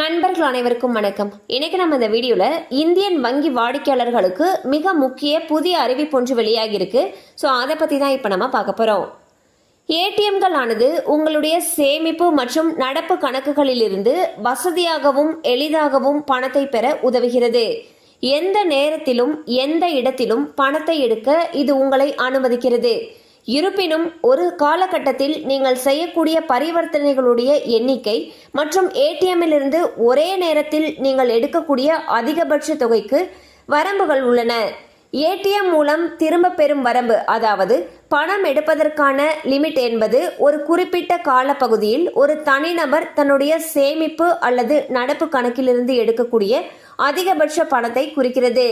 நண்பர்கள் அனைவருக்கும் வணக்கம். இன்னைக்கு நம்ம இந்த வீடியோல இந்தியன் வங்கி வாடிக்கையாளர்களுக்கு மிக முக்கிய புதிய அறிவிப்பு ஒன்று வெளியாகி இருக்கு ஸோ அதை பத்தி தான் இப்போ நம்ம பார்க்க போறோம். ஏடிஎம்கள் ஆனது உங்களுடைய சேமிப்பு மற்றும் நடப்பு கணக்குகளிலிருந்து வசதியாகவும் எளிதாகவும் பணத்தை பெற உதவுகிறது. எந்த நேரத்திலும் எந்த இடத்திலும் பணத்தை எடுக்க இது உங்களை அனுமதிக்கிறது. இருப்பினும் ஒரு காலகட்டத்தில் நீங்கள் செய்யக்கூடிய பரிவர்த்தனைகளுடைய எண்ணிக்கை மற்றும் ஏடிஎம்மிலிருந்து ஒரே நேரத்தில் நீங்கள் எடுக்கக்கூடிய அதிகபட்ச தொகைக்கு வரம்புகள் உள்ளன. ஏடிஎம் மூலம் திரும்ப பெறும் வரம்பு அதாவது பணம் எடுப்பதற்கான லிமிட் என்பது ஒரு குறிப்பிட்ட காலப்பகுதியில் ஒரு தனிநபர் தன்னுடைய சேமிப்பு அல்லது நடப்பு கணக்கிலிருந்து எடுக்கக்கூடிய அதிகபட்ச பணத்தை குறிக்கிறது.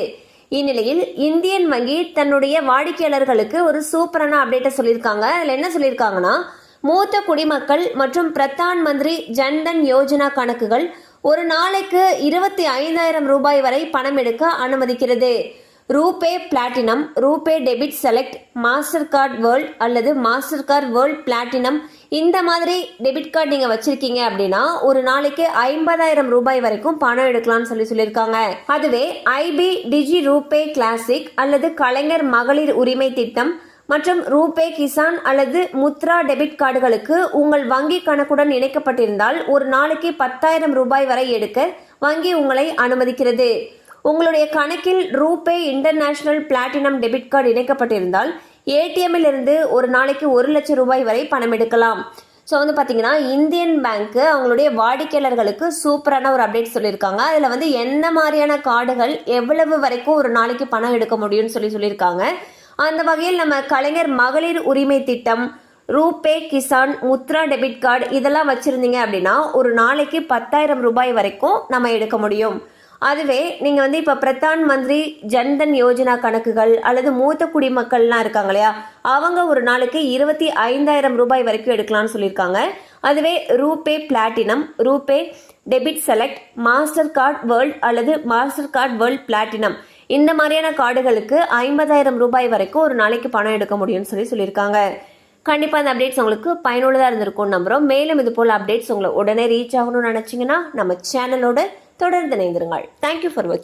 இந்நிலையில் இந்தியன் வங்கி தன்னுடைய வாடிக்கையாளர்களுக்கு ஒரு சூப்பரான அப்டேட்டை சொல்லியிருக்காங்க. அதில் என்ன சொல்லியிருக்காங்கன்னா மூத்த குடிமக்கள் மற்றும் பிரதான் மந்திரி ஜன்தன் யோஜனா கணக்குகள் ஒரு நாளைக்கு இருபத்தி ஐந்தாயிரம் ரூபாய் வரை பணம் எடுக்க அனுமதிக்கிறது. RuPay platinum RuPay debit select Mastercard world அல்லது மாஸ்டர் கார்டு வேர்ல்ட் பிளாட்டினம். இந்த மாதிரி டெபிட் கார்டு நீங்கள் வச்சிருக்கீங்க அப்படின்னா ஒரு நாளைக்கு ஐம்பதாயிரம் ரூபாய் வரைக்கும் பணம் எடுக்கலாம்னு சொல்லி சொல்லியிருக்காங்க. அதுவே ஐபி டிஜி ரூபே கிளாசிக் அல்லது கலைஞர் மகளிர் உரிமை திட்டம் மற்றும் ரூபே கிசான் அல்லது முத்ரா டெபிட் கார்டுகளுக்கு உங்கள் வங்கி கணக்குடன் இணைக்கப்பட்டிருந்தால் ஒரு நாளைக்கு பத்தாயிரம் ரூபாய் வரை எடுக்க வங்கி உங்களை அனுமதிக்கிறது. உங்களுடைய கணக்கில் RuPay international platinum debit card இணைக்கப்பட்டிருந்தால் ஏடிஎம்மில் இருந்து ஒரு நாளைக்கு ஒரு லட்சம் ரூபாய் வரை பணம் எடுக்கலாம். ஸோ வந்து பார்த்தீங்கன்னா இந்தியன் பேங்க்கு அவங்களுடைய வாடிக்கையாளர்களுக்கு சூப்பரான ஒரு அப்டேட் சொல்லியிருக்காங்க. அதில் வந்து என்ன மாதிரியான கார்டுகள் எவ்வளவு வரைக்கும் ஒரு நாளைக்கு பணம் எடுக்க முடியும்னு சொல்லி சொல்லியிருக்காங்க. அந்த வகையில் நம்ம கலைஞர் மகளிர் உரிமை திட்டம் RuPay Kisan Mudra debit card இதெல்லாம் வச்சுருந்தீங்க அப்படின்னா ஒரு நாளைக்கு பத்தாயிரம் ரூபாய் வரைக்கும் நம்ம எடுக்க முடியும். அதுவே நீங்கள் வந்து இப்போ பிரதான் மந்திரி ஜன்தன் யோஜனா கணக்குகள் அல்லது மூத்த குடிமக்கள்லாம் இருக்காங்க இல்லையா? அவங்க ஒரு நாளைக்கு இருபத்தி ஐந்தாயிரம் ரூபாய் வரைக்கும் எடுக்கலாம்னு சொல்லியிருக்காங்க. அதுவே RuPay platinum RuPay debit select Mastercard world அல்லது மாஸ்டர் கார்டு வேர்ல்ட் பிளாட்டினம். இந்த மாதிரியான கார்டுகளுக்கு ஐம்பதாயிரம் ரூபாய் வரைக்கும் ஒரு நாளைக்கு பணம் எடுக்க முடியும்னு சொல்லி சொல்லியிருக்காங்க. கண்டிப்பாக அந்த அப்டேட்ஸ் உங்களுக்கு பயனுள்ளதாக இருந்திருக்கும் நம்புகிறோம் மேலும் இது போல் அப்டேட்ஸ் உங்களை உடனே ரீச் ஆகணும்னு நினச்சிங்கன்னா நம்ம சேனலோட தொடர்ந்து இணைந்திருங்கள். தேங்க்யூ ஃபார் வாட்சிங்